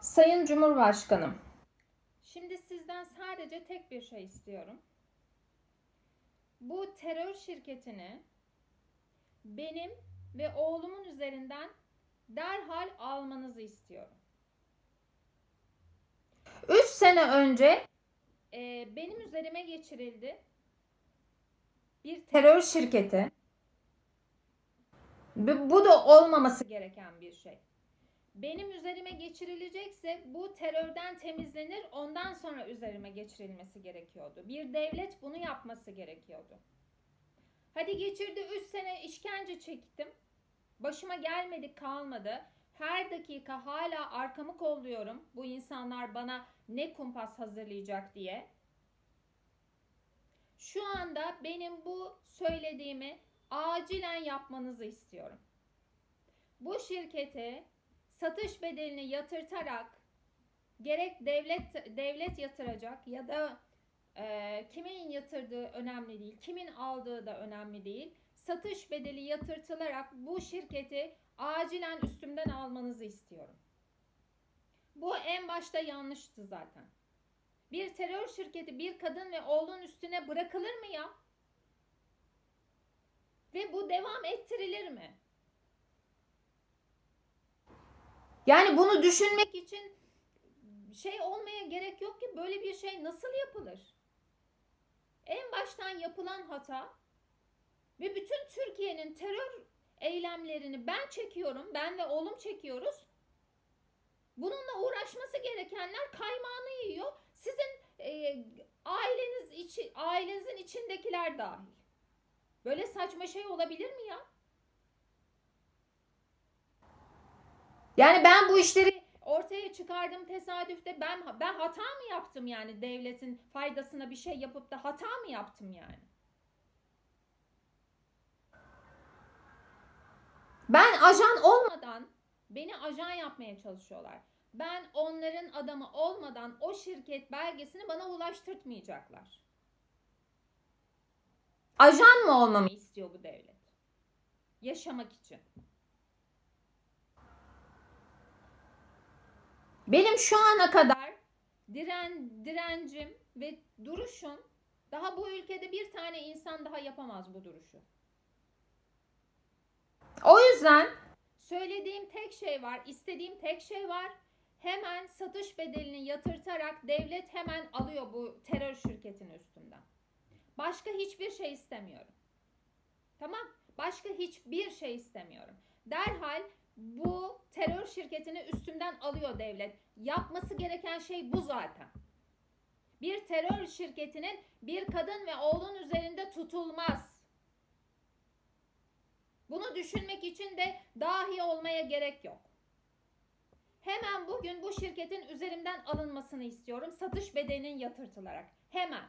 Sayın Cumhurbaşkanım, şimdi sizden sadece tek bir şey istiyorum. Bu terör şirketini benim ve oğlumun üzerinden derhal almanızı istiyorum. 3 sene önce e, benim üzerime geçirildi bir terör şirketi. Bu da olmaması gereken bir şey benim üzerime geçirilecekse bu terörden temizlenir ondan sonra üzerime geçirilmesi gerekiyordu. Bir devlet bunu yapması gerekiyordu. Hadi geçirdi 3 sene işkence çektim. Başıma gelmedi kalmadı. Her dakika hala arkamı kolluyorum. Bu insanlar bana ne kumpas hazırlayacak diye. Şu anda benim bu söylediğimi acilen yapmanızı istiyorum. Bu şirkete satış bedelini yatırtarak gerek devlet devlet yatıracak ya da e, kimin yatırdığı önemli değil, kimin aldığı da önemli değil. Satış bedeli yatırtılarak bu şirketi acilen üstümden almanızı istiyorum. Bu en başta yanlıştı zaten. Bir terör şirketi bir kadın ve oğlun üstüne bırakılır mı ya? Ve bu devam ettirilir mi? Yani bunu düşünmek için şey olmaya gerek yok ki böyle bir şey nasıl yapılır? En baştan yapılan hata ve bütün Türkiye'nin terör eylemlerini ben çekiyorum, ben ve oğlum çekiyoruz. Bununla uğraşması gerekenler kaymağını yiyor. Sizin e, aileniz içi, ailenizin içindekiler dahil. Böyle saçma şey olabilir mi ya? Yani ben bu işleri ortaya çıkardım tesadüfte ben ben hata mı yaptım yani devletin faydasına bir şey yapıp da hata mı yaptım yani? Ben ajan olmadan beni ajan yapmaya çalışıyorlar. Ben onların adamı olmadan o şirket belgesini bana ulaştırtmayacaklar. Ajan mı olmamı istiyor bu devlet? Yaşamak için. Benim şu ana kadar diren direncim ve duruşum daha bu ülkede bir tane insan daha yapamaz bu duruşu. O yüzden söylediğim tek şey var, istediğim tek şey var. Hemen satış bedelini yatırtarak devlet hemen alıyor bu terör şirketinin üstünden. Başka hiçbir şey istemiyorum. Tamam? Başka hiçbir şey istemiyorum. Derhal bu terör şirketini üstümden alıyor devlet. Yapması gereken şey bu zaten. Bir terör şirketinin bir kadın ve oğlun üzerinde tutulmaz. Bunu düşünmek için de dahi olmaya gerek yok. Hemen bugün bu şirketin üzerimden alınmasını istiyorum satış bedelinin yatırtılarak. Hemen.